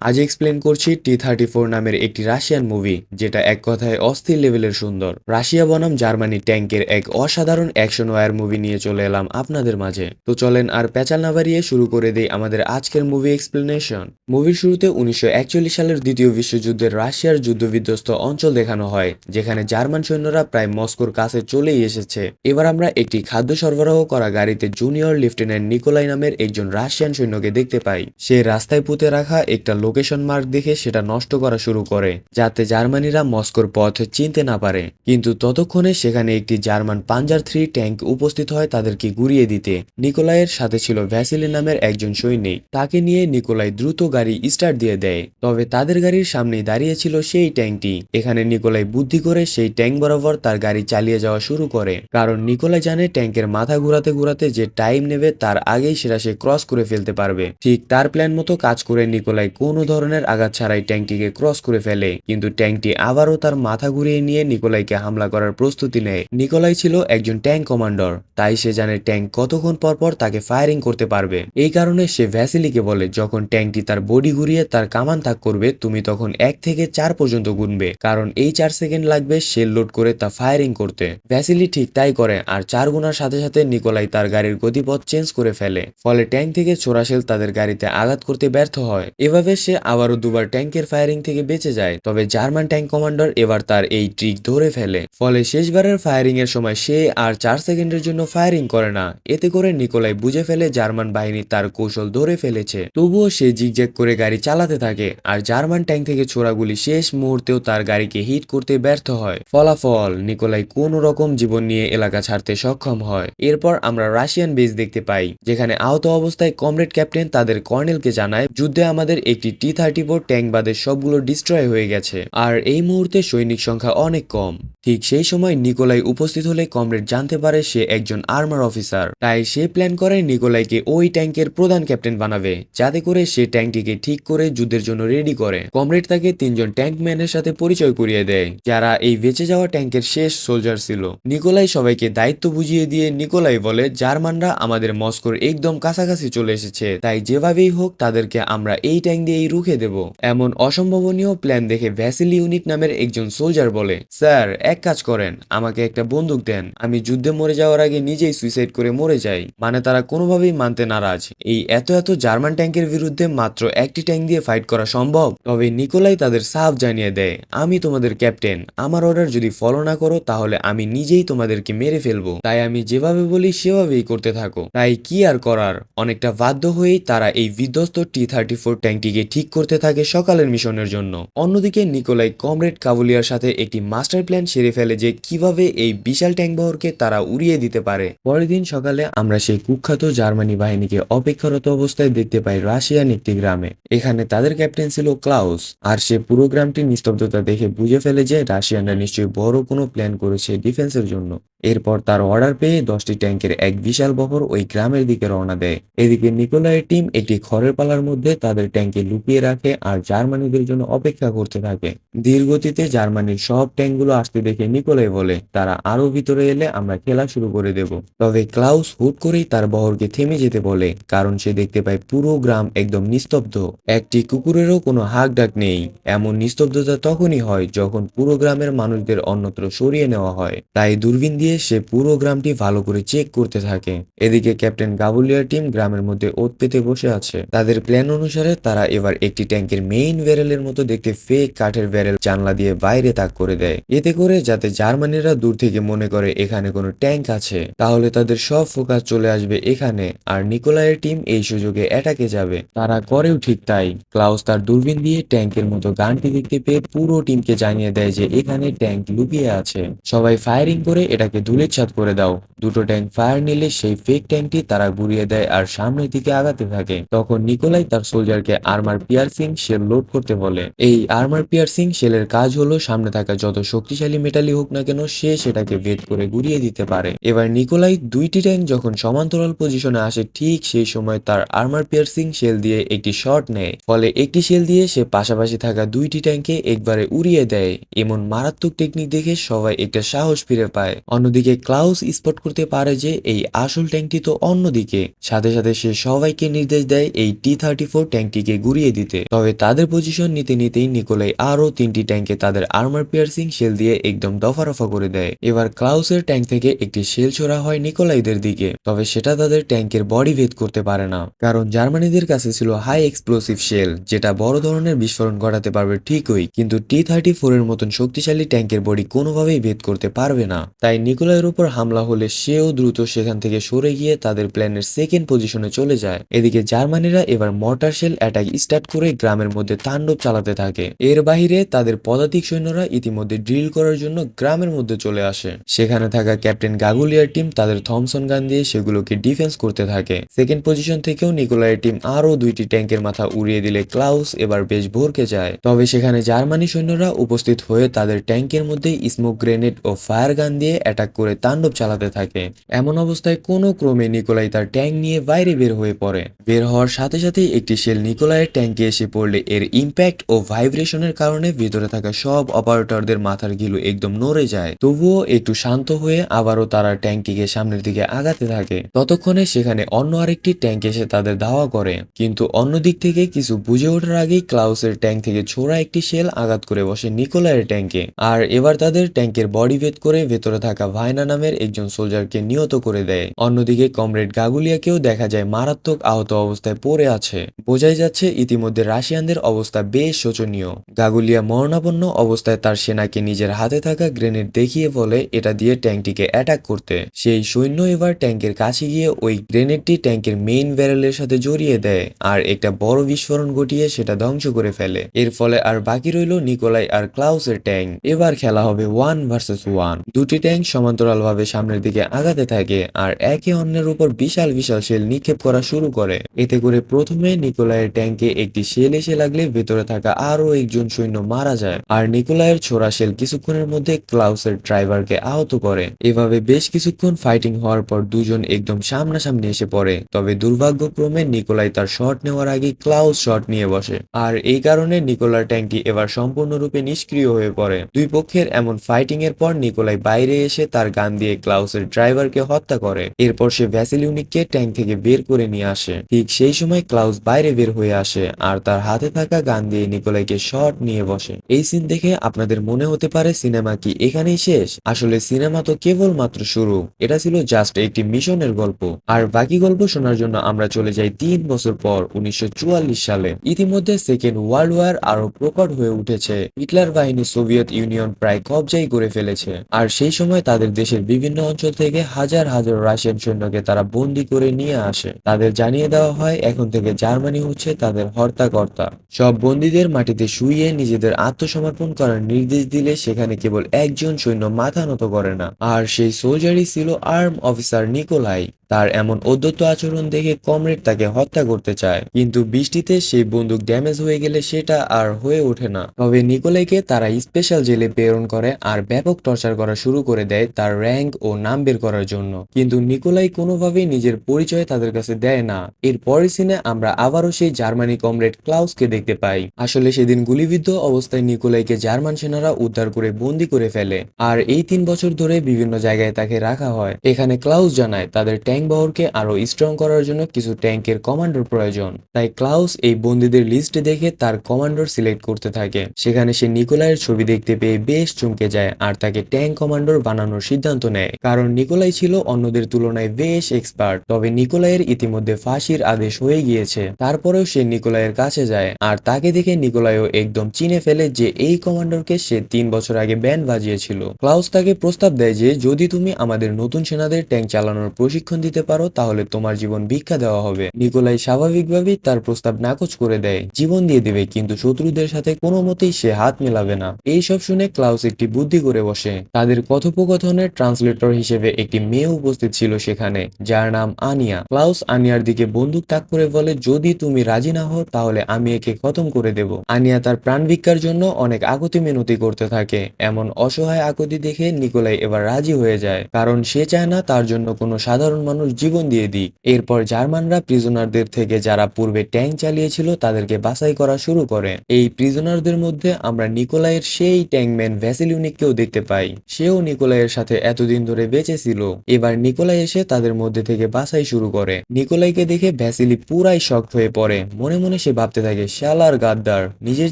আজ এক্সপ্লেন করছি টি thirty four নামের একটি রাশিয়ান মুভি যেটা এক কথায় অস্থির লেভেলের সুন্দর। রাশিয়া বনাম জার্মানি ট্যাঙ্কের এক অসাধারণ অ্যাকশন ওয়ার মুভি নিয়ে চলে এলাম আপনাদের মাঝে। তো চলেন আর পেঁচাল না বাড়িয়ে শুরু করে দেই আমাদের আজকের মুভি এক্সপ্লেনেশন মুভির শুরুতে উনিশশো একচল্লিশ সালের দ্বিতীয় বিশ্বযুদ্ধের রাশিয়ার যুদ্ধবিধ্বস্ত অঞ্চল দেখানো হয়, যেখানে জার্মান সৈন্যরা প্রায় মস্কোর কাছে চলেই এসেছে। এবার আমরা একটি খাদ্য সরবরাহ করা গাড়িতে জুনিয়র লেফটেন্যান্ট নিকোলাই নামের একজন রাশিয়ান সৈন্যকে দেখতে পাই। সে রাস্তায় পুঁতে রাখা একটা লোকেশন মার্ক দেখে সেটা নষ্ট করা শুরু করে, যাতে জার্মানিরা মস্কোর পথ চিনতে না পারে। কিন্তু ততক্ষণে সেখানে একটি জার্মান পাঞ্জার থ্রি ট্যাঙ্ক উপস্থিত হয় তাদেরকে গুড়িয়ে দিতে। নিকোলাইয়ের সাথে ছিল ভ্যাসিলি নামের একজন সৈনিক। তাকে নিয়ে নিকোলাই দ্রুত গাড়ি স্টার্ট দিয়ে দেয়। তবে তাদের গাড়ির সামনেই দাঁড়িয়ে ছিল সেই ট্যাঙ্কটি। এখানে নিকোলাই বুদ্ধি করে সেই ট্যাঙ্ক বরাবর তার গাড়ি চালিয়ে যাওয়া শুরু করে। কারণ নিকোলাই জানে ট্যাঙ্কের মাথা ঘুরাতে ঘুরাতে যে টাইম নেবে তার আগেই সেটা সে ক্রস করে ফেলতে পারবে। ঠিক তার প্ল্যান মতো কাজ করে নিকোলাই কোনো ধরনের আঘাত ছাড়াই ট্যাঙ্কটিকে ক্রস করে ফেলে। কিন্তু ট্যাঙ্কটি আবারও তার মাথা ঘুরিয়ে নিয়ে নিকোলাইকে হামলা করার প্রস্তুতি নেয়। নিকোলাই ছিল একজন ট্যাঙ্ক কমান্ডার, তাই সে জানে ট্যাঙ্ক কতক্ষণ পর পর তাকে ফায়ারিং করতে পারবে। এই কারণে সে ভ্যাসিলিকে বলে, যখন ট্যাঙ্কটি তার বডি ঘুরিয়ে তার কামান তাক করবে, তুমি তখন এক থেকে চার পর্যন্ত গুনবে, কারণ এই চার সেকেন্ড লাগবে শেল লোড করে তা ফায়ারিং করতে। ভ্যাসিলি ঠিক তাই করে, আর চার গুনার সাথে সাথে নিকোলাই তার গাড়ির গতিপথ চেঞ্জ করে ফেলে, ফলে ট্যাঙ্ক থেকে ছোড়া শেল তাদের গাড়িতে আঘাত করতে ব্যর্থ হয়। এভাবে সে আবারও দুবার ট্যাঙ্কের ফায়ারিং থেকে বেঁচে যায়, তবে জার্মান ট্যাঙ্ক কমান্ডার এবার তার এই ট্রিক ধরে ফেলে। ফলে শেষবারের ফায়ারিং এর সময় সে আর চার সেকেন্ডের জন্য ফায়ারিং করে না। এতে করে নিকোলাই বুঝে ফেলে জার্মান বাহিনী তার কৌশল ধরে ফেলেছে। তবুও সে জিগজ্যাগ করে গাড়ি চালাতে থাকে, আর জার্মান ট্যাঙ্ক থেকে ছোড়াগুলি শেষ মুহূর্তেও তার গাড়িকে হিট করতে ব্যর্থ হয়। ফলাফল, নিকোলাই কোন রকম জীবন নিয়ে এলাকা ছাড়তে সক্ষম হয়। এরপর আমরা রাশিয়ান বেস দেখতে পাই, যেখানে আহত অবস্থায় কমরেড ক্যাপ্টেন তাদের কর্নেলকে জানায়, যুদ্ধে আমাদের একটি টি থার্টি ফোর ট্যাঙ্ক বাদে সবগুলো ডিস্ট্রয় হয়ে গেছে। আর এই মুহূর্তে সৈনিক সংখ্যা অনেক কম। ঠিক সেই সময় নিকোলাই উপস্থিত হলে কমরেড জানতে পারে সে একজন আর্মার অফিসার তাই সে প্ল্যান করে নিকোলাইকে ওই ট্যাঙ্কের প্রধান ক্যাপ্টেন বানাবে। যাতে করে সে ট্যাঙ্কটিকে ঠিক করে যুদ্ধের জন্য রেডি করে। কমরেড তাকে তিনজন ট্যাঙ্ক ম্যানের সাথে পরিচয় করিয়ে দেয়, যারা এই বেঁচে যাওয়া ট্যাঙ্কের শেষ সোলজার ছিল। নিকোলাই সবাইকে দায়িত্ব বুঝিয়ে দিয়ে নিকোলাই বলে, জার্মানরা আমাদের মস্কোর একদম কাছাকাছি চলে এসেছে। তাই যেভাবেই হোক তাদেরকে আমরা এই ট্যাঙ্ক দিয়েই রুখে দেব। এমন অসম্ভাবনীয় প্ল্যান দেখে ভ্যাসিলি ইউনিট নামের একজন সোলজার বলে, স্যার, এক কাজ করেন, আমাকে একটা বন্দুক দেন। আমি যুদ্ধে মরে যাওয়ার আগে নিজেই সুইসাইড করে মরে যাই। মানে তারা কোনোভাবেই মানতে নারাজ। এই এত এত জার্মান ট্যাঙ্কের বিরুদ্ধে মাত্র একটি ট্যাঙ্ক দিয়ে ফাইট করা সম্ভব? তবে নিকোলাই তাদের সাফ জানিয়ে দেয়, আমি তোমাদের ক্যাপ্টেন আমার অর্ডার যদি ফলো না করো, তাহলে আমি নিজেই তোমাদেরকে মেরে ফেলব। তাই আমি যেভাবে বলি, সেভাবেই করতে থাকো। তাই কি আর করার? অনেকটা বাধ্য হয়েই তারা এই বিধ্বস্ত টি থার্টি ফোর ট্যাঙ্কটিকে ঠিক করতে থাকে সকালের মিশনের জন্য। অন্যদিকে নিকোলাই কমরেড কাবুলিয়ার সাথে একটি মাস্টার প্ল্যান সেরে ফেলে যে কীভাবে এই বিশাল ট্যাঙ্ক তারা উড়িয়ে দিতে পারে। পরের দিন সকালে আমরা সেই কুখ্যাত জার্মানি বাহিনীকে অপেক্ষারত অবস্থায় দেখতে পাই রাশিয়ান একটি গ্রামে। এখানে তাদের ক্যাপ্টেন ছিল ক্লাউস, আর সে পুরো গ্রামটির নিস্তব্ধতা দেখে বুঝে ফেলে যে রাশিয়ানরা নিশ্চয়ই বড় কোনো প্ল্যান করেছে ডিফেন্সের জন্য। এরপর তার অর্ডার পেয়ে দশটি ট্যাঙ্কের এক বিশাল বহর ওই গ্রামের দিকে রওনা দেয়। এদিকে নিকোলাইয়ের টিম একটি খড়ের পালার মধ্যে তাদের ট্যাঙ্কে লুকিয়ে রাখে আর জার্মানিদের জন্য অপেক্ষা করতে থাকে। ধীর গতিতে জার্মানির সব ট্যাঙ্কগুলো আসতে দেখে নিকোলাই বলে, তারা আরও ভিতরে এলে আমরা খেলা শুরু করে দেব। তবে ক্লাউস হুট করেই তার বহরকে থেমে যেতে বলে, কারণ সে দেখতে পায় পুরো গ্রাম একদম নিস্তব্ধ। একটি কুকুরেরও কোনো হাক ডাক নেই। এমন নিস্তব্ধতা তখনই হয় যখন পুরো গ্রামের মানুষদের অন্যত্র সরিয়ে নেওয়া হয়। তাই দূরবীন দিয়ে সে পুরো গ্রামটি ভালো করে চেক করতে থাকে। এদিকে ক্যাপ্টেন গাবুলিয়ার টিম গ্রামের মধ্যে ওত পেতে বসে আছে। তাদের প্ল্যান অনুসারে তারা এবার একটি ট্যাঙ্কের মেইন ব্যারেলের মতো দেখতে ফেক কাঠের ব্যারেল জানলা দিয়ে বাইরে তাক করে দেয়। এতে করে যাতে জার্মানিরা দূর থেকে মনে করে এখানে কোনো ট্যাঙ্ক আছে। তাহলে তাদের সব ফোকাস চলে আসবে এখানে আর নিকোলাইয়ের টিম এই সুযোগে অ্যাটাকে যাবে। তারা করেও ঠিক তাই। ক্লাউস তার দূরবীন দিয়ে ট্যাঙ্কের মতো গানটি দেখতে পেয়ে পুরো টিমকে জানিয়ে দেয় যে এখানে ট্যাঙ্ক লুকিয়ে আছে। সবাই ফায়ারিং করে এটাকে ধুলিচ্ছাদ করে দাও। দুটো ট্যাঙ্ক ফায়ার নিলে সেই ফেক ট্যাঙ্কটি তারা ঘুরিয়ে দেয় আর সামনের দিকে আগাতে থাকে। তখন নিকোলাই তার সোলজারকে আর্মার পিয়ারসিং শেল লোড করতে বলে। এই আর্মার পিয়ারসিং শেলের কাজ হলো সামনে থাকা যত শক্তিশালী মেটালি হোক না কেন, সে সেটাকে ভেদ করে গুড়িয়ে দিতে পারে। এবার নিকোলাই দুইটি ট্যাঙ্ক যখন সমান্তরাল পজিশনে আসে, ঠিক সেই সময় তার আর্মার পিয়ারসিং শেল দিয়ে একটি শট নেয়। ফলে একটি শেল দিয়ে সে পাশাপাশি থাকা দুইটি ট্যাঙ্কে একবারে উড়িয়ে দেয়। এমন মারাত্মক টেকনিক দেখে সবাই একটা সাহস ফিরে পায়। অন্য অন্যদিকে ক্লাউস স্পট করতে পারে যে এই আসল ট্যাঙ্কটি তো অন্যদিকে। সাথে সাথে সে সবাইকে নির্দেশ দেয় এই টি থার্টি ফোর ট্যাঙ্কটিকে গুড়িয়ে দিতে। তবে তাদের পজিশন নিতে নিতেই নিকোলাই আরও তিনটি ট্যাঙ্কে তাদের আর্মার পিয়ার্সিং শেল দিয়ে একদম দফা রফা করে দেয়। এবার ক্লাউসের ট্যাঙ্ক থেকে একটি শেল ছোড়া হয় নিকোলাইদের দিকে। তবে সেটা তাদের ট্যাঙ্কের বডি ভেদ করতে পারে না। কারণ জার্মানিদের কাছে ছিল হাই এক্সপ্লোসিভ শেল যেটা বড় ধরনের বিস্ফোরণ ঘটাতে পারবে ঠিকই, কিন্তু টি থার্টি ফোর এর মতন শক্তিশালী ট্যাঙ্কের বডি কোনোভাবেই ভেদ করতে পারবে না। তাই নিকোলাইয়ের উপর হামলা হলে সেও দ্রুত সেখান থেকে সরে গিয়ে তাদের প্ল্যানের সেকেন্ড পজিশনে চলে যায়। এদিকে জার্মানিরা এবার মর্টার শেল অ্যাটাক স্টার্ট করে গ্রামের মধ্যে তাণ্ডব চালাতে থাকে। এর বাইরে তাদের পদাতিক সৈন্যরা ইতিমধ্যে ড্রিল করার জন্য গ্রামের মধ্যে চলে আসে। সেখানে থাকা ক্যাপ্টেন গাগুলিয়ার টিম তাদের থমসন গান দিয়ে সেগুলোকে ডিফেন্স করতে থাকে। সেকেন্ড পজিশন থেকেও নিকোলাইয়ের টিম আরও দুইটি ট্যাঙ্কের মাথা উড়িয়ে দিলে ক্লাউস এবার বেশ ভরকে যায়। তবে সেখানে জার্মানি সৈন্যরা উপস্থিত হয়ে তাদের ট্যাঙ্কের মধ্যে স্মোক গ্রেনেড ও ফায়ার গান দিয়ে অ্যাটাক করে তাণ্ডব চালাতে থাকে। এমন অবস্থায় কোনো ক্রমে নিকোলাই তার ট্যাঙ্ক নিয়ে বাইরে বের হয়ে পড়ে। বের হওয়ার সাথে সাথেই একটি শেল নিকোলাইয়ের ট্যাঙ্কে এসে পড়লে এর ইম্প্যাক্ট ও ভাইব্রেশনের কারণে ভিতরে থাকা সব অপারেটরদের মাথার গিলু একদম নড়ে যায়। তবুও একটু শান্ত হয়ে আবারও তারা ট্যাঙ্কটিকে সামনের দিকে আগাতে থাকে। ততক্ষণে সেখানে অন্য আরেকটি ট্যাঙ্ক এসে তাদের ধাওয়া করে। কিন্তু অন্য দিক থেকে কিছু বুঝে ওঠার আগেই ক্লাউসের ট্যাঙ্ক থেকে ছোড়া একটি শেল আঘাত করে বসে নিকোলাইয়ের ট্যাঙ্কে। আর এবার তাদের ট্যাঙ্কের বডি ভেদ করে ভেতরে থাকা ভাইনা নামের একজন সোলজারকে নিহত করে দেয়। অন্যদিকে কমরেড গাগুলিয়াকেও দেখা যায় মারাত্মক আহত অবস্থায় পড়ে আছে। বোঝাই যাচ্ছে ইতিমধ্যে রাশিয়ানদের অবস্থা বেশ শোচনীয়। গাগুলিয়া মরণাপন্ন অবস্থায় তার সেনাকে নিজের হাতে থাকা গ্রেনেড দেখিয়ে বলে এটা দিয়ে ট্যাঙ্কটিকে অ্যাটাক করতে। সেই সৈন্য এবার ট্যাঙ্কের কাছে গিয়ে ওই গ্রেনেডটি ট্যাঙ্কের মেইন ব্যারেলের সাথে জড়িয়ে দেয় আর একটা বড় বিস্ফোরণ ঘটিয়ে সেটা ধ্বংস করে ফেলে। এর ফলে আর বাকি রইল নিকোলাই আর ক্লাউসের ট্যাঙ্ক। এবার খেলা হবে ওয়ান ভার্সেস ওয়ান। দুটি ট্যাঙ্ক সমান্তরালভাবে সামনের দিকে আগাতে থাকে আর একে অন্যের উপর বিশাল বিশাল শেল নিক্ষেপ করা শুরু করে। এতে করে প্রথমে নিকোলাইয়ের ট্যাঙ্কে একটি শেল এসে লাগলে ভেতরে থাকা আরও একজন সৈন্য মারা যায় আর নিকোলাইয়ের ছোড়া শেল কিছুক্ষণের মধ্যে ক্লাউসের ড্রাইভারকে আহত করে। এভাবে বেশ কিছুক্ষণ ফাইটিং হওয়ার পর দুজন একদম সামনাসামনি এসে পড়ে, তবে দুর্ভাগ্যক্রমে নিকোলাই তার শট নেওয়ার আগে ক্লাউস শট নিয়ে বসে। আর এই কারণে নিকোলার ট্যাঙ্কটি এবার সম্পূর্ণরূপে নিষ্ক্রিয় হয়ে পড়ে। দুই পক্ষের এমন ফাইটিং এর পর নিকোলাই বাইরে এসে তার গান দিয়ে ক্লাউসের ড্রাইভারকে হত্যা করে। এরপর সে ভ্যাসিলিউনিককে ট্যাঙ্ক থেকে বের করে নিয়ে আসে। ঠিক সেই সময় ক্লাউস বাইরে বের হয়ে আসে আর তার হাতে থাকা গান দিয়ে নিকোলাইকে শট নিয়ে বসে। এই সিন দেখে আপনাদের মনে হতে পারে সিনেমা কি এখানেই শেষ? আসলে সিনেমা তো কেবল মাত্র শুরু। এটা ছিল জাস্ট একটি মিশনের গল্প। আর বাকি গল্প শোনার জন্য আমরা চলে যাই তিন বছর পর, উনিশশো চুয়াল্লিশ সালে। ইতিমধ্যে সেকেন্ড ওয়ার্ল্ড ওয়ার আরও প্রকট হয়ে উঠেছে। হিটলার বাহিনী সোভিয়েত ইউনিয়ন প্রায় কবজাই করে ফেলেছে। আর সেই সময় তাদের দেশের বিভিন্ন অঞ্চল থেকে হাজার হাজার রাশিয়ান সৈন্যকে তারা বন্দি করে নিয়ে আসে। তাদের জানিয়ে দেওয়া হয়, এখন থেকে জার্মানি হচ্ছে তাদের হর্তাকর্তা। সব বন্দীদের মাটিতে শুয়ে নিজেদের আত্মসমর্পণ করার নির্দেশ দিলে সেখানে কেবল একজন সৈন্য মাথা নত করে না। আর সেই সোলজারই ছিল আর্ম অফিসার নিকোলাই। তার এমন অদ্যত্ত আচরণ দেখে কমরেড তাকে হত্যা করতে চায়। কিন্তু বৃষ্টিতে সেই বন্দুক ড্যামেজ হয়ে গেলে সেটা আর হয়ে ওঠে না। তবে নিকোলাইকে তারা স্পেশাল জেলে প্রেরণ করে আর ব্যাপক টর্চার করা শুরু করে দেয় তার র্যাঙ্ক ও নাম বের করার জন্য। কিন্তু নিকোলাই কোনোভাবেই নিজের পরিচয় তাদের কাছে দেয় না। এর পরের সিনে আমরা আবারও সেই জার্মানি কমরেড ক্লাউসকে দেখতে পাই। আসলে সেদিন গুলিবিদ্ধ অবস্থায় নিকোলাইকে জার্মান সেনারা উদ্ধার করে বন্দি করে ফেলে। আর এই তিন বছর ধরে বিভিন্ন জায়গায় তাকে রাখা হয়। এখানে ক্লাউস জানায় তাদের ট্যাঙ্ক বহরকে আরও স্ট্রং করার জন্য কিছু ট্যাঙ্কের কমান্ডার প্রয়োজন। তাই ক্লাউস এই বন্দীদের লিস্ট দেখে তার কমান্ডার সিলেক্ট করতে থাকে। সেখানে সে নিকোলাইয়ের ছবি দেখতে পেয়ে বেশ চমকে যায় আর তাকে ট্যাঙ্ক কমান্ডার বানানোর সিদ্ধান্ত নেয়। কারণ নিকোলাই ছিল অন্যদের তুলনায় বেশ এক্সপার্ট তবে নিকোলাইয়ের ইতিমধ্যে ফাঁসির আদেশ হয়ে গিয়েছে। তারপরেও সে নিকোলাইয়ের কাছে যায় আর তাকে দেখে নিকোলাইও একদম চিনে ফেলে যে এই কমান্ডারকে সে তিন বছর আগে ব্যান্ড বাজিয়েছিল। ক্লাউস তাকে প্রস্তাব দেয় যে, যদি তুমি আমাদের নতুন সেনাদের ট্যাঙ্ক চালানোর প্রশিক্ষণ দিতে পারো, তাহলে তোমার জীবন ভিক্ষা দেওয়া হবে। নিকোলাই স্বাভাবিকভাবেই তার প্রস্তাব নাকচ করে দেয়। জীবন দিয়ে দেবে, কিন্তু শত্রুদের সাথে কোনো মতেই সে হাত মেলাবে না। এই সব শুনে ক্লাউস একটি বুদ্ধি করে বসে। তাদের কথোপকথনের ট্রান্সলেটর হিসেবে একটি মেয়ে উপস্থিত ছিল সেখানে, যার নাম আনিয়া। ক্লাউস আনিয়ার দিকে বন্দুক তাক করে বলে, যদি তুমি রাজি না হও, তাহলে আমি একে খতম করে দেব। আনিয়া তার প্রাণ ভিক্ষার জন্য অনেক আগতি মিনতি করতে থাকে। এমন অসহায় আগতি দেখে নিকোলাই এবার রাজি হয়ে যায়। কারণ সে চায় না তার জন্য কোনো সাধারণ মানুষ বাঁচানোর জীবন দিয়ে দিই এরপর জার্মানরা প্রিজনারদের থেকে যারা পূর্বে ট্যাঙ্ক চালিয়েছিল, তাদেরকে বাছাই করা শুরু করে। এই প্রিজনারদের মধ্যে আমরা নিকোলাইয়ের সেই ট্যাঙ্কম্যান ভ্যাসিলিউনিককেও দেখতে পাই। সেও নিকোলাইয়ের সাথে এতদিন ধরে বেঁচে ছিল এবার নিকোলাই এসে তাদের মধ্যে থেকে বাছাই শুরু করে। নিকোলাইকে দেখে ভ্যাসিলি পুরাই শক হয়ে পড়ে। মনে মনে সে ভাবতে থাকে, শালার গাদ্দার, নিজের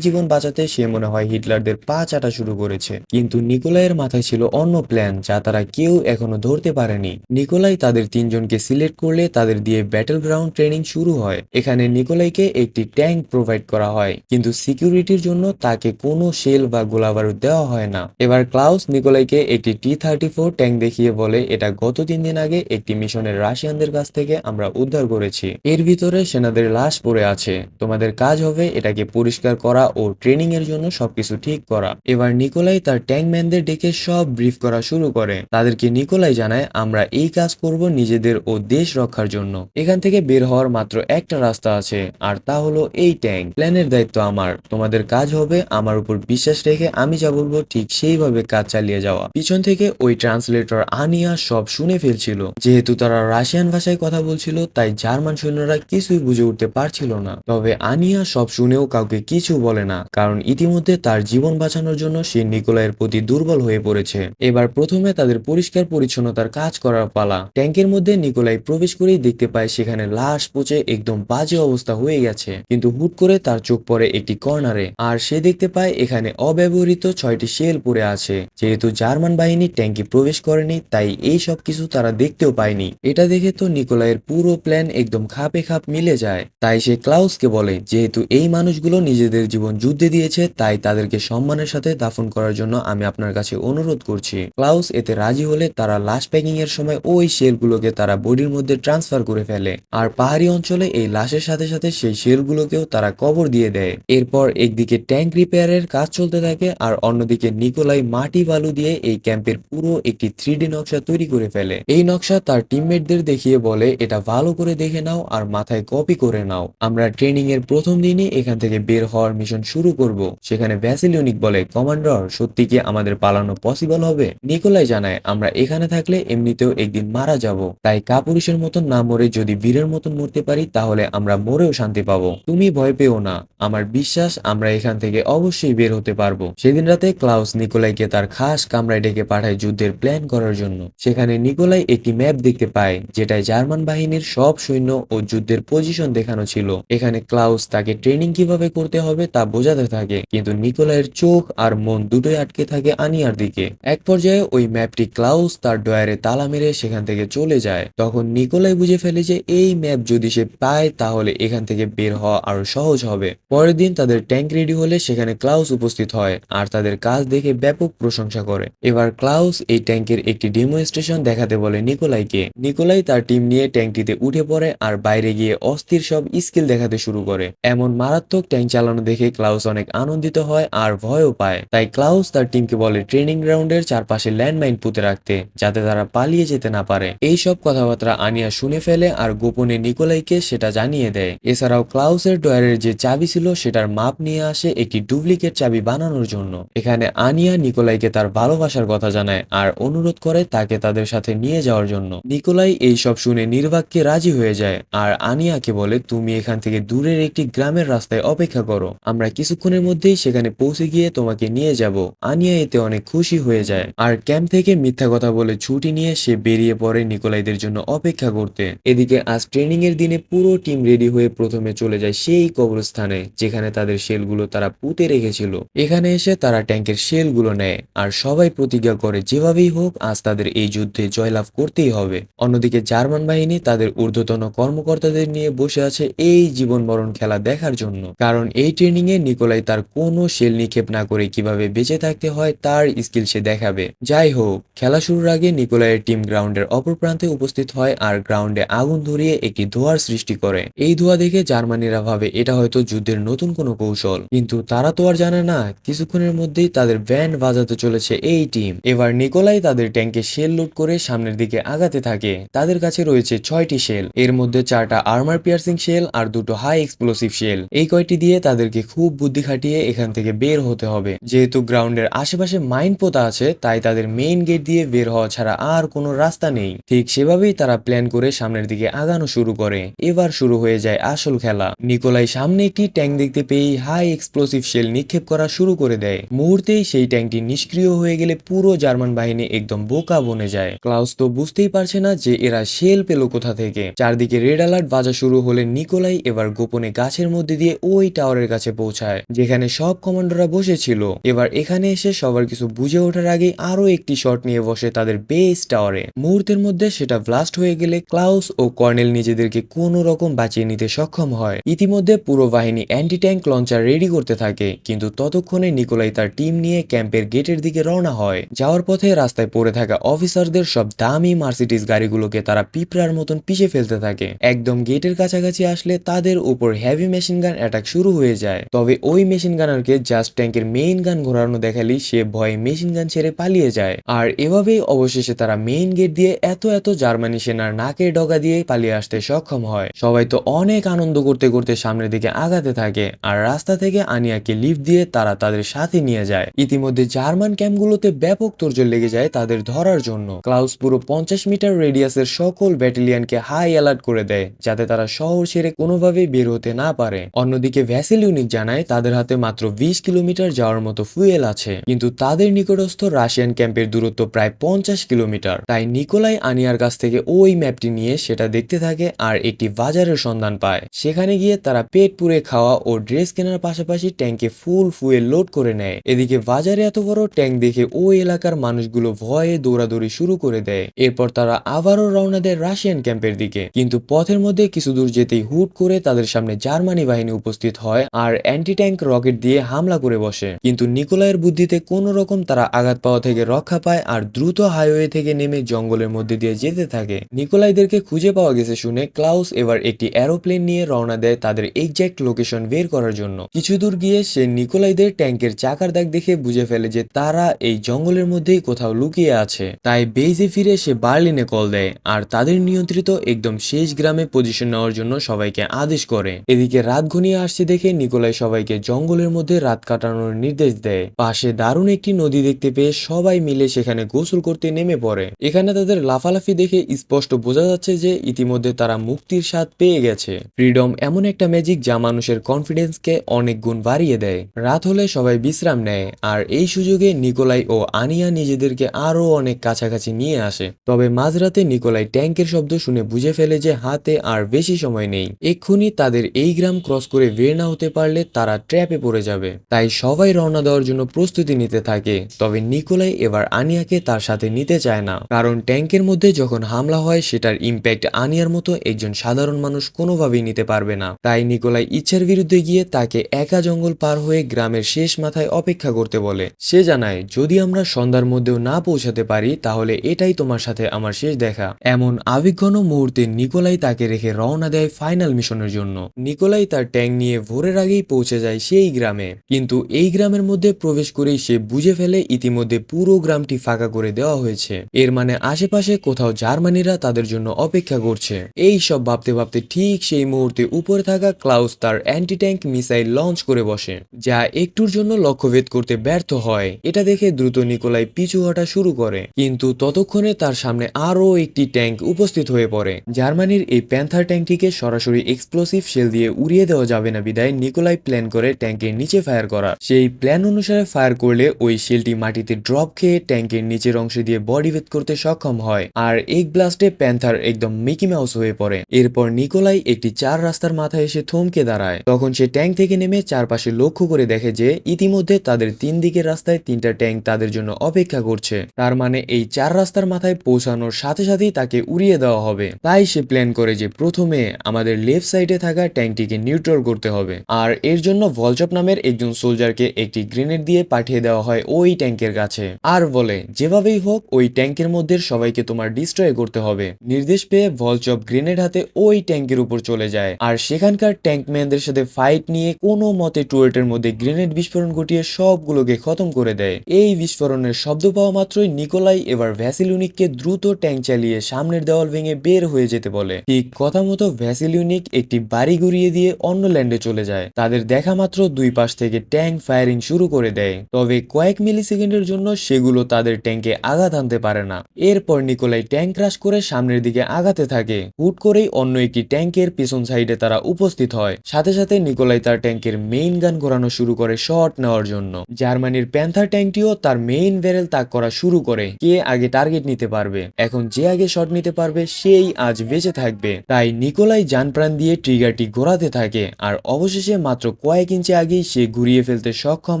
জীবন বাঁচাতে সে মনে হয় হিটলারদের পা চাটা শুরু করেছে। কিন্তু নিকোলাইয়ের মাথায় ছিল অন্য প্ল্যান, যা তারা কেউ এখনও ধরতে পারেনি। নিকোলাই তাদের তিনজনকে সিলেক্ট করলে তাদের দিয়ে ব্যাটল গ্রাউন্ড ট্রেনিং শুরু হয়। এখানে নিকোলাইকে একটি ট্যাঙ্ক প্রোভাইড করা হয়, কিন্তু সিকিউরিটির জন্য তাকে কোনো শেল বা গোলাবারুদ দেওয়া হয় না। এবার ক্লাউস নিকোলাইকে একটি টি থার্টি ফোর ট্যাঙ্ক দেখিয়ে বলে, এটা গত তিন দিন আগে একটি মিশনের রাশিয়ানদের কাছ থেকে আমরা উদ্ধার করেছি। এর ভিতরে সেনাদের লাশ পড়ে আছে। তোমাদের কাজ হবে এটাকে পরিষ্কার করা ও ট্রেনিং এর জন্য সবকিছু ঠিক করা। এবার নিকোলাই তার ট্যাঙ্কম্যানদের ডেকে সব ব্রিফ করা শুরু করে। তাদেরকে নিকোলাই জানায়, আমরা এই কাজ করব নিজেদের ও দেশ রক্ষার জন্য। এখান থেকে বের হওয়ার মাত্র একটা রাস্তা আছে, আর তা হলো এই ট্যাঙ্ক। প্ল্যানের দায়িত্ব আমার। তোমাদের কাজ হবে আমার উপর বিশ্বাস রেখে আমি যা বলব ঠিক সেইভাবে কাজ চালিয়ে যাওয়া। পিছন থেকে ওই ট্রান্সলেটর আনিয়া সব শুনে ফেলছিল। যেহেতু তারা রাশিয়ান ভাষায় কথা বলছিল, তাই জার্মান সৈন্যরা কিছুই বুঝে উঠতে পারছিল না। তবে আনিয়া সব শুনেও কাউকে কিছু বলে না, কারণ ইতিমধ্যে তার জীবন বাঁচানোর জন্য সে নিকোলাইয়ের প্রতি দুর্বল হয়ে পড়েছে। এবার প্রথমে তাদের পরিষ্কার পরিচ্ছন্নতার কাজ করার পালা। ট্যাঙ্কের মধ্যে নিকোলাই প্রবেশ করেই দেখতে পায় সেখানে লাশ পচে একদম বাজে অবস্থা হয়ে গেছে। কিন্তু হুট করে তার চোখ পড়ে একটি কর্নারে আর সে দেখতে পায় এখানে অব্যবহৃত ছয়টি শেল পড়ে আছে। যেহেতু জার্মান বাহিনী ট্যাঙ্কে প্রবেশ করেনি, তাই এই সব কিছু তারা দেখতেও পায়নি। এটা দেখে তো নিকোলাইয়ের পুরো প্ল্যান একদম খাপে খাপ মিলে যায়। তাই সে ক্লাউসকে বলে, যেহেতু এই মানুষগুলো নিজেদের জীবন যুদ্ধে দিয়েছে, তাই তাদেরকে সম্মানের সাথে দাফন করার জন্য আমি আপনার কাছে অনুরোধ করছি। ক্লাউস এতে রাজি হলে তারা লাশ প্যাকিং এর সময় ওই শেলগুলোকে তারা বডির মধ্যে ট্রান্সফার করে ফেলে। আর পাহাড়ি অঞ্চলে এই লাশের সাথে সাথে সেই শেলগুলোকেও তারা কবর দিয়ে দেয়। এরপর একদিকে ট্যাঙ্ক রিপেয়ারের কাজ চলতে থাকে, আর অন্যদিকে নিকোলাই মাটি বালু দিয়ে এই ক্যাম্পের পুরো একটি থ্রি নকশা তৈরি করে ফেলে। এই নকশা তার টিমমেটদের দেখিয়ে বলে, এটা ভালো করে দেখে নাও আর মাথায় কপি করে নাও। আমরা ট্রেনিং এর প্রথম দিনই এখান থেকে বের হওয়ার মিশন শুরু করব। সেখানে ভ্যাসিলিউনিক বলে, কমান্ডার, সত্যি কি আমাদের পালানো পসিবল হবে? নিকোলাই জানায়, আমরা এখানে থাকলে এমনিতেও একদিন মারা যাব। তাই কাপুরুষের মতন না মরে যদি বীরের মতন মরতে পারি, তাহলে আমরা মরেও শান্তি পাবো। তুমি ভয় পেও না। আমার বিশ্বাস, আমরা এখান থেকে অবশ্যই বের হতে পারব। সেদিন রাতে ক্লাউস নিকোলাইকে তার খাস কামরায় ডেকে পাঠায় যুদ্ধের প্ল্যান করার জন্য। সেখানে নিকোলাই একটি ম্যাপ দেখতে পায়, যেটায় জার্মান বাহিনীর সব সৈন্য ও যুদ্ধের পজিশন দেখানো ছিল। এখানে ক্লাউস তাকে ট্রেনিং কীভাবে করতে হবে তা বোঝাতে থাকে, কিন্তু নিকোলাইয়ের চোখ আর মন দুটোই আটকে থাকে আনিয়ার দিকে। এক পর্যায়ে ওই ম্যাপটি ক্লাউস তার ডয়ারে তালা মেরে সেখান থেকে চলে যায়। তখন নিকোলাই বুঝে ফেলে যে এই ম্যাপ যদি সে পায়, তাহলে এখান থেকে বের হওয়া আরও সহজ হবে। পরের দিন তাদের ট্যাঙ্ক রেডি হলে সেখানে ক্লাউস উপস্থিত হয় আর তাদের কাজ দেখে ব্যাপক প্রশংসা করে। এবার ক্লাউস এই ট্যাঙ্কের একটি ডেমোস্ট্রেশন দেখাতে বলে নিকোলাইকে। নিকোলাই তার টিম নিয়ে ট্যাঙ্কটিতে উঠে পড়ে আর বাইরে গিয়ে অস্থির সব স্কিল দেখাতে শুরু করে। এমন মারাত্মক ট্যাঙ্ক চালানো দেখে ক্লাউস অনেক আনন্দিত হয় আর ভয়ও পায়। তাই ক্লাউস তার টিমকে বলে ট্রেনিং গ্রাউন্ডের চারপাশে ল্যান্ডমাইন পুঁতে রাখতে, যাতে তারা পালিয়ে যেতে না পারে। এই সব কথাবার্তা আনিয়া শুনে ফেলে আর গোপনে নিকোলাইকে সেটা জানিয়ে দেয়। এছাড়াও ক্লাউসের ডয়ারের যে চাবি ছিল, সেটার মাপ নিয়ে আসে একটি ডুপ্লিকেট চাবি বানানোর জন্য। এখানে আনিয়া নিকোলাইকে তার ভালোবাসার কথা জানায় আর অনুরোধ করে তাকে তাদের সাথে নিয়ে যাওয়ার জন্য। নিকোলাই এই সব শুনে নির্বাককে রাজি হয়ে যায় আর আনিয়াকে বলে, তুমি এখান থেকে দূরের একটি গ্রামের রাস্তায় অপেক্ষা করো। আমরা কিছুক্ষণের মধ্যেই সেখানে পৌঁছে গিয়ে তোমাকে নিয়ে যাব। আনিয়া এতে অনেক খুশি হয়ে যায়। আর ক্যাম্প থেকে মিথ্যা কথা বলে ছুটি নিয়ে সে বেরিয়ে পড়ে নিকোলাইদের জন্য অপেক্ষা করতে। এদিকে আজ ট্রেনিং এর দিনে পুরো টিম রেডি হয়ে প্রথমে চলে যায় সেই কবরস্থানে, যেখানে তাদের শেলগুলো তারা পুঁতে রেখেছিল। এখানে এসে তারা ট্যাঙ্কের শেলগুলো নেয় আর সবাই প্রতিজ্ঞা করে, যেভাবেই হোক, আজ তাদের এই যুদ্ধে জয়লাভ করতেই হবে। অন্যদিকে জার্মান বাহিনী তাদের ঊর্ধ্বতন কর্মকর্তাদের নিয়ে বসে আছে এই জীবন মরণ খেলা দেখার জন্য। কারণ এই ট্রেনিং এ নিকোলাই তার কোনো শেল নিক্ষেপ না করে কীভাবে বেঁচে থাকতে হয়, তার স্কিল সে দেখাবে। যাই হোক, খেলা শুরুর আগে নিকোলাইয়ের টিম গ্রাউন্ডের অপর প্রান্তে উপস্থিত হয় আর গ্রাউন্ডে আগুন ধরিয়ে একটি ধোঁয়ার সৃষ্টি করে। এই ধোঁয়া দেখে জার্মানিরা ভাবে, এটা হয়তো যুদ্ধের নতুন কোনো কৌশল। কিন্তু তারা তো আর জানে না, কিছুক্ষণের মধ্যেই তাদের ব্যান্ড বাজাতে চলেছে এই টিম। এবার নিকোলাই তাদের ট্যাঙ্কে শেল লোড করে সামনের দিকে আগাতে থাকে। তাদের কাছে রয়েছে ছয়টি শেল। এর মধ্যে চারটা আর্মার পিয়ার্সিং শেল আর দুটো হাই এক্সপ্লোসিভ শেল। এই কয়টি দিয়ে তাদেরকে খুব বুদ্ধি খাটিয়ে এখান থেকে বের হতে হবে। যেহেতু গ্রাউন্ডের আশেপাশে মাইন পোতা আছে, তাই তাদের মেইন গেট দিয়ে বের হওয়া ছাড়া আর কোনো রাস্তা নেই। ঠিক সেভাবে এভাবেই তারা প্ল্যান করে সামনের দিকে আগানো শুরু করে। এবার শুরু হয়ে যায় আসল খেলা। নিকোলাই সামনে একটি ট্যাঙ্ক দেখতে পেয়েই হাই এক্সপ্লোসিভ শেল নিক্ষেপ করা শুরু করে দেয়। মুহূর্তেই সেই ট্যাঙ্কটি নিষ্ক্রিয় হয়ে গেলে পুরো জার্মান বাহিনী একদম বোকা বনে যায়। ক্লাউস তো বুঝতেই পারছে না যে এরা শেল পেল কোথা থেকে। চারদিকে রেড অ্যালার্ট বাজা শুরু হলে নিকোলাই এবার গোপনে গাছের মধ্যে দিয়ে ওই টাওয়ারের কাছে পৌঁছায়, যেখানে সব কমান্ডোরা বসেছিল। এবার এখানে এসে সবার কিছু বুঝে ওঠার আগে আরও একটি শট নিয়ে বসে তাদের বেস টাওয়ারে মুহূর্তের মধ্যে সেটা ব্লাস্ট হয়ে গেলে ক্লাউস ও কর্নেল নিজেদেরকে কোনো রকম বাঁচিয়ে নিতে সক্ষম হয়। ইতিমধ্যে পুরো বাহিনী অ্যান্টি ট্যাঙ্ক লঞ্চার রেডি করতে থাকে, কিন্তু ততক্ষণে নিকোলাই তার টিম নিয়ে ক্যাম্পের গেটের দিকে রওনা হয়। যাওয়ার পথে রাস্তায় পড়ে থাকা অফিসারদের সব দামি মার্সিডিস গাড়িগুলোকে তারা পিঁপড়ার মতন পিষে ফেলতে থাকে। একদম গেটের কাছাকাছি আসলে তাদের উপর হেভি মেশিন গান অ্যাটাক শুরু হয়ে যায়। তবে ওই মেশিন গানারকে জাস্ট ট্যাঙ্কের মেইন গান ঘোরানো দেখালেই সে ভয়ে মেশিন গান ছেড়ে পালিয়ে যায়। আর এভাবেই অবশেষে তারা মেইন গেট দিয়ে এত এত জার্মানি সেনার নাকের ডগা দিয়ে পালিয়ে আসতে সক্ষম হয়। সবাই তো অনেক আনন্দ করতে করতে সামনের দিকে আগাতে থাকে আর রাস্তা থেকে আনিয়াকে লিফট দিয়ে তারা তাদের সাথে নিয়ে যায়। ইতিমধ্যে জার্মান ক্যাম্পগুলোতে ব্যাপক তোরজোর লেগে যায় তাদের ধরার জন্য। ক্লাউস পুরো পঞ্চাশ মিটার রেডিয়াসের সকল ব্যাটালিয়নকে হাই অ্যালার্ট করে দেয়, যাতে তারা শহর ছেড়ে কোনোভাবেই বের হতে না পারে। অন্যদিকে ভ্যাসেল ইউনিট জানায়, তাদের হাতে মাত্র বিশ কিলোমিটার যাওয়ার মতো ফুয়েল আছে। কিন্তু তাদের নিকটস্থ রাশিয়ান ক্যাম্পের দূরত্ব প্রায় পঞ্চাশ কিলোমিটার। তাই নিকোলাই আনিয়ার কাছ থেকে ওই ম্যাপটি নিয়ে সেটা দেখতে থাকে আর একটি বাজারের সন্ধান পায়। সেখানে গিয়ে তারা পেট পুড়ে খাওয়া ও ড্রেস কেনার পাশাপাশি ট্যাঙ্কে ফুল ফুয়েল লোড করে নেয়। এদিকে বাজারে এত বড় ট্যাঙ্ক দেখে ওই এলাকার মানুষগুলো ভয়ে দৌড়াদৌড়ি শুরু করে দেয়। এরপর তারা আবারও রওনা দেয় রাশিয়ান ক্যাম্পের দিকে। কিন্তু পথের মধ্যে কিছু দূর যেতেই হুট করে তাদের সামনে জার্মানি বাহিনী উপস্থিত হয় আর অ্যান্টি ট্যাঙ্ক রকেট দিয়ে হামলা করে বসে। কিন্তু নিকোলাইয়ের বুদ্ধিতে কোনো রকম তারা আঘাত পাওয়া থেকে রক্ষা পায় আর দ্রুত হাইওয়ে থেকে নেমে জঙ্গলের মধ্যে দিয়ে যেতে থাকে। নিকোলাইদেরকে খুঁজে পাওয়া গেছে শুনে ক্লাউস এবার একটি অ্যারোপ্লেন নিয়ে রওনা দেয় তাদের এক্সাক্ট লোকেশন বের করার জন্য। কিছু দূর গিয়ে সে নিকোলাইদের ট্যাঙ্কের চাকার দাগ দেখে বুঝে ফেলে যে তারা এই জঙ্গলের মধ্যেই কোথাও লুকিয়ে আছে। তাই বেইজে ফিরে সে বার্লিনে কল দেয় আর তাদের নিয়ন্ত্রিত একদম শেষ গ্রামে পজিশন নেওয়ার জন্য সবাইকে আদেশ করে। এদিকে রাত ঘনিয়ে আসছে দেখে নিকোলাই সবাইকে জঙ্গলের মধ্যে রাত কাটানোর নির্দেশ দেয়। পাশে দারুণ একটি নদী দেখতে পেয়ে সবাই মিলে সেখানে গোসল করতে নেমে পড়ে। এখানে তাদের লাফালাফি দেখে স্পষ্ট বোঝা যাচ্ছে যে ইতিমধ্যে তারা মুক্তির স্বাদ পেয়ে গেছে। ফ্রিডম এমন একটা ম্যাজিক যা মানুষের কনফিডেন্সকে অনেক গুণ বাড়িয়ে দেয়। রাত হলে সবাই বিশ্রাম নেয়, আর এই সুযোগে নিকোলাই ও আনিয়া নিজেদেরকে আরও অনেক কাছাকাছি নিয়ে আসে। তবে মাঝরাতে নিকোলাই ট্যাঙ্কের শব্দ শুনে বুঝে ফেলে যে হাতে আর বেশি সময় নেই। এক্ষুনি তাদের এই গ্রাম ক্রস করে বের না হতে পারলে তারা ট্র্যাপে পড়ে যাবে। তাই সবাই রওনা দেওয়ার জন্য প্রস্তুতি নিতে থাকে। তবে নিকোলাই এবার আনিয়াকে তার সাথে নিতে চায় না। কারণ ট্যাঙ্কের মধ্যে যখন হামলা হয়, সেটার ইম্প্যাক্ট আনিয়ার মতো একজন সাধারণ মানুষ কোনোভাবেই নিতে পারবে না। তাই নিকোলাই ইচ্ছার বিরুদ্ধে গিয়ে তাকে একা জঙ্গল পার হয়ে গ্রামের শেষ মাথায় অপেক্ষা করতে বলে। সে জানায়, যদি আমরা সন্ধ্যার মধ্যেও না পৌঁছাতে পারি, তাহলে এটাই তোমার সাথে আমার শেষ দেখা। এমন আবেগঘন মুহূর্তে নিকোলাই তাকে রেখে রওনা দেয় ফাইনাল মিশনের জন্য। নিকোলাই তার ট্যাঙ্ক নিয়ে ভোরের আগেই পৌঁছে যায় সেই গ্রামে। কিন্তু এই গ্রামের মধ্যে প্রবেশ করেই সে বুঝে ফেলে ইতিমধ্যে পুরো গ্রামটি ফাঁকা করে দেওয়া হয়েছে। এর মানে আশেপাশে কোথাও জার্মানিরা তাদের জন্য অপেক্ষা করছে। এই সব ভাবতে ভাবতে ঠিক সেই মুহূর্তে উপরে থাকা ক্লাউস তার অ্যান্টি ট্যাঙ্ক মিসাইল লঞ্চ করে বসে, যা একটুর জন্য লক্ষ্যভেদ করতে ব্যর্থ হয়। এটা দেখে দ্রুত নিকোলাই পিছু হটা শুরু করে, কিন্তু ততক্ষণে তার সামনে আরও একটি ট্যাঙ্ক উপস্থিত হয়ে পড়ে। জার্মানির এই প্যান্থার ট্যাঙ্কটিকে সরাসরি এক্সপ্লোসিভ শেল দিয়ে উড়িয়ে দেওয়া যাবে না বিদায় নিকোলাই প্ল্যান করে ট্যাঙ্কের নিচে ফায়ার করা। সেই প্ল্যান অনুসারে ফায়ার করলে ওই শেলটি মাটিতে ড্রপ খেয়ে ট্যাঙ্কের নিচের অংশে দিয়ে বডি ভেদ করতে সক্ষম হয়, আর এক ব্লাস্টে প্যান্থার একদম মিকি মাউস হয়ে পড়ে। এরপর নিকোলাই একটি চার রাস্তার মাথায় এসে থমকে দাঁড়ায়। তখন সে ট্যাঙ্ক থেকে নেমে চারপাশে লক্ষ্য করে দেখে যে, ইতিমধ্যে তাদের তিন দিকের রাস্তায় তিনটা ট্যাঙ্ক তাদের জন্য অপেক্ষা করছে। তার মানে এই চার রাস্তার মাথায় পৌঁছানোর সাথে সাথেই তাকে উড়িয়ে দেওয়া হবে। তাই সে প্ল্যান করে যে প্রথমে আমাদের লেফট সাইডে থাকা ট্যাঙ্কটিকে নিউট্রাল করতে হবে। আর এর জন্য ভলচপ নামের একজন সোলজারকে একটি গ্রেনেড দিয়ে পাঠিয়ে দেওয়া হয় ওই ট্যাঙ্কের কাছে। আর বলে, যেভাবেই হোক, ওই ট্যাঙ্কের মধ্যে সবাইকে তোমার ডিস্ট্রয় করতে হবে। নির্দেশ পেয়ে ভলচপ গ্রেনেড হাতে ওই ট্যাঙ্কের উপর চলে যায়। আর সেখানকার ট্যাঙ্কম্যানদের সাথে ফাইট নিয়ে কোনো মতে টুয়েটের মধ্যে গ্রেনেড বিস্ফোরণ ঘটিয়ে সবগুলোকে খতম করে দেয়। এই বিস্ফোরণের শব্দ পাওয়া মাত্রই নিকোলাই এবার ভ্যাসিলুনিককে দ্রুত ট্যাঙ্ক চালিয়ে সামনের দেওয়াল ভেঙে বের হয়ে যেতে বলে। ঠিক কথা মতো ভ্যাসিলুনিক একটি বাড়ি ঘুরিয়ে দিয়ে অন্য ল্যান্ডে চলে যায়। তাদের দেখা মাত্র দুই পাশ থেকে ট্যাঙ্ক ফায়ারিং শুরু করে দেয়। তবে কয়েক মিলি সেকেন্ডের জন্য সেগুলো তাদের ট্যাঙ্কে আঘাত আনতে পারে না। এরপর নিকোলাই ট্যাঙ্ক ক্রাশ করে সামনের দিকে আগাতে থাকে। হুট করেই অন্য একটি ট্যাঙ্কের পিছন সাইডে তারা উপস্থিত হয়। সাথে সাথে নিকোলাই তার ট্যাঙ্কের মেইন গান ঘোরানো শুরু করে শট নেওয়ার জন্য। জার্মানির প্যান্থার ট্যাঙ্কটিও তার মেইন ব্যারেল তাক করা শুরু করে। কে আগে টার্গেট নিতে পারবে? এখন যে আগে শট নিতে পারবে, সেই আজ বেঁচে থাকবে। তাই নিকোলাই যান প্রাণ দিয়ে ট্রিগারটি ঘোরাতে থাকে। আর অবশেষে মাত্র কয়েক ইঞ্চি আগেই সে ঘুরিয়ে ফেলতে সক্ষম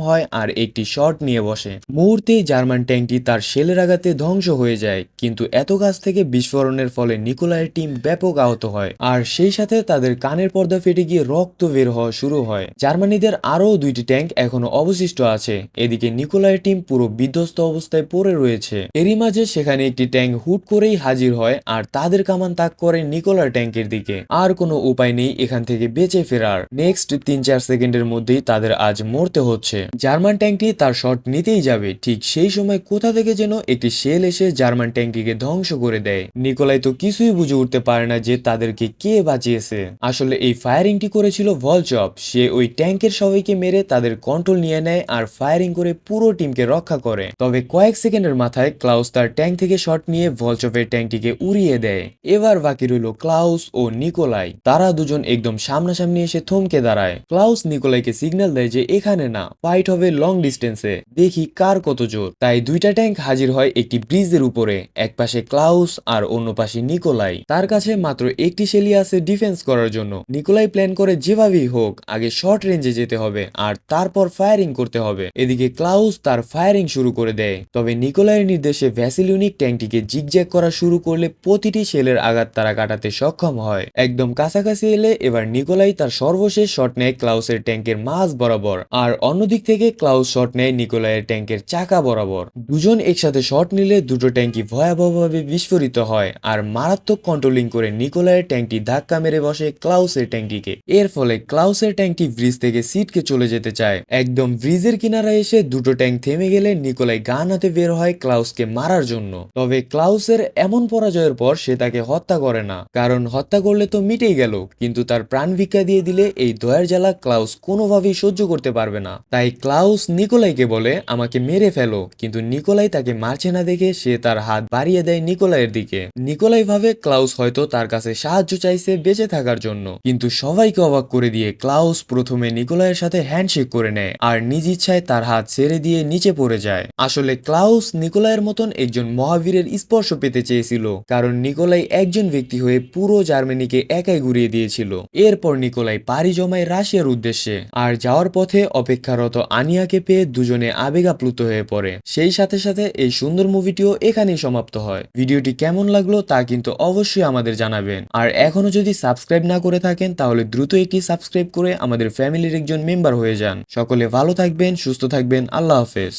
হয় আর একটি শট নিয়ে বসে। মুহূর্তে জার্মান ট্যাঙ্কটি তার শেলের আঘাতে ধ্বংস হয়ে যায়। কিন্তু এত কাছ থেকে বিস্ফোরণের ফলে নিকোলাইয়ের টিম ব্যাপক আহত হয়। আর সেই সাথে তাদের কানের পর্দা ফেটে গিয়ে রক্ত বের হওয়া শুরু হয়। জার্মানিদের আরও দুইটি ট্যাঙ্ক এখনও অবশিষ্ট আছে। এদিকে নিকোলাইয়ের টিম পুরো বিধ্বস্ত অবস্থায় পড়ে রয়েছে। এরই মাঝে সেখানে একটি ট্যাঙ্ক হুট করেই হাজির হয় আর তাদের কামান তাক করে নিকোলার ট্যাঙ্কের দিকে। আর কোনো উপায় নেই এখান থেকে বেঁচে ফেরার। নেক্সট তিন চার সেকেন্ডের মধ্যেই তাদের আজ মরতে হচ্ছে। জার্মান ট্যাঙ্কটি তার শট নিতেই যাবে। ঠিক সেই সময় কোথা থেকে যেন একটি শেল এসে জার্মান ট্যাঙ্কটিকে ধ্বংস করে দেয়। নিকোলাই তো কিছুই বুঝে উঠতে পারে না যে তাদেরকে কে বাঁচিয়েছে। আসলে এই ফায়ারিংটি করেছিল ভলচপ সে ওই ট্যাঙ্কের সবাইকে মেরে তাদের কন্ট্রোল নিয়ে নেয় আর ফায়ারিং করে পুরো টিমকে রক্ষা করে। তবে কয়েক সেকেন্ডের মাথায় ক্লাউস তার ট্যাঙ্ক থেকে শট নিয়ে ভলচপের ট্যাঙ্কটিকে উড়িয়ে দেয়। এবার বাকি রইল ক্লাউস ও নিকোলাই। তারা দুজন একদম সামনাসামনি এসে থমকে দাঁড়ায়। ক্লাউস নিকোলাইকে সিগন্যাল দেয় যে এখানে না ফাইট হবে লং ডিস্টেন্সে দেখি কার কত জোর। তাই দুইটা ট্যাঙ্ক হাজির হয় একটি ব্রিজের উপরে। এক পাশে ক্লাউস আর অন্য পাশে নিকোলাই। তার কাছে মাত্র একটি শেলি আছে ডিফেন্স করার জন্য। নিকোলাই প্ল্যান করে যেভাবেই হোক, আগে শর্ট রেঞ্জে যেতে হবে আর তারপর ফায়ারিং করতে হবে। এদিকে ক্লাউস তার ফায়ারিং শুরু করে দেয়। তবে নিকোলাইয়ের নির্দেশে ভ্যাসিলিউনিক ট্যাঙ্কটিকে জিগজ্যাগ করা শুরু করলে প্রতিটি শেলের আঘাত তারা কাটাতে সক্ষম হয়। একদম কাছাকাছি এলে এবার নিকোলাই তার সর্বশেষ শট নেয় ক্লাউসের ট্যাঙ্কের মাঝ বরাবর। আর অন্যদিক থেকে ক্লাউস শট নেয় নিকোলাইয়ের ট্যাঙ্কের চাকা বরাবর। দুজন একসাথে শট নিলে দুটো ট্যাঙ্কি ভয়াবহভাবে বিস্ফোরিত হয় আর মারাত্মক কন্ট্রোলিং করে নিকোলাইয়ের ট্যাঙ্কটি ধাক্কা মেরে বসে ক্লাউসের ট্যাঙ্কিকে। এর ফলে ক্লাউসের ট্যাঙ্কটি ব্রিজ থেকে সিটকে চলে যেতে চায়। একদম ব্রিজের কিনারায় এসে দুটো ট্যাঙ্ক থেমে গেলে নিকোলাই গান হাতে বের হয় ক্লাউসকে মারার জন্য। তবে ক্লাউসের এমন পরাজয়ের পর সে তাকে হত্যা করে না। কারণ হত্যা করলে তো মিটেই গেল, কিন্তু তার প্রাণ ভিক্ষা দিয়ে দিলে এই দয়ার জ্বালা ক্লাউস কোনোভাবেই সহ্য করতে পারবে না। তাই ক্লাউস নিকোলাইকে বলে, আমাকে মেরে ফেলো। কিন্তু নিকোলাই তাকে মারছে না দেখে সে তার হাত বাড়িয়ে দেয় নিকোলাইয়ের দিকে। নিকোলাই ভাবে ক্লাউস হয়তো তার কাছে সাহায্য চাইছে বেঁচে থাকার জন্য। কিন্তু সবাইকে অবাক করে দিয়ে ক্লাউস প্রথমে নিকোলাইয়ের সাথে হ্যান্ডশেক করে নেয় আর নিজ ইচ্ছায় তার হাত ছেড়ে দিয়ে নিচে পড়ে যায়। আসলে ক্লাউস নিকোলাইয়ের মতন একজন মহাবীরের স্পর্শ পেতে চেয়েছিল, কারণ নিকোলাই একজন ব্যক্তি হয়ে পুরো জার্মানিকে একাই ঘুরিয়ে দিয়েছিল। এরপর নিকোলাই পাড়ি জমায় রাশিয়ার উদ্দেশ্যে আর যাওয়ার পথে অপেক্ষারত আনিয়াকে পেয়ে দুজনে আবেগাপ্লুত হয়ে পড়ে। সেই সাথে সাথে এই সুন্দর মুভিটিও এখানেই সমাপ্ত হয়। ভিডিওটি কেমন লাগল তা কিন্তু অবশ্যই আমাদের জানাবেন। আর এখনও যদি সাবস্ক্রাইব না করে থাকেন, তাহলে দ্রুত একটি সাবস্ক্রাইব করে আমাদের ফ্যামিলির একজন মেম্বার হয়ে যান। সকলে ভালো থাকবেন, সুস্থ থাকবেন, আল্লাহ হাফেজ।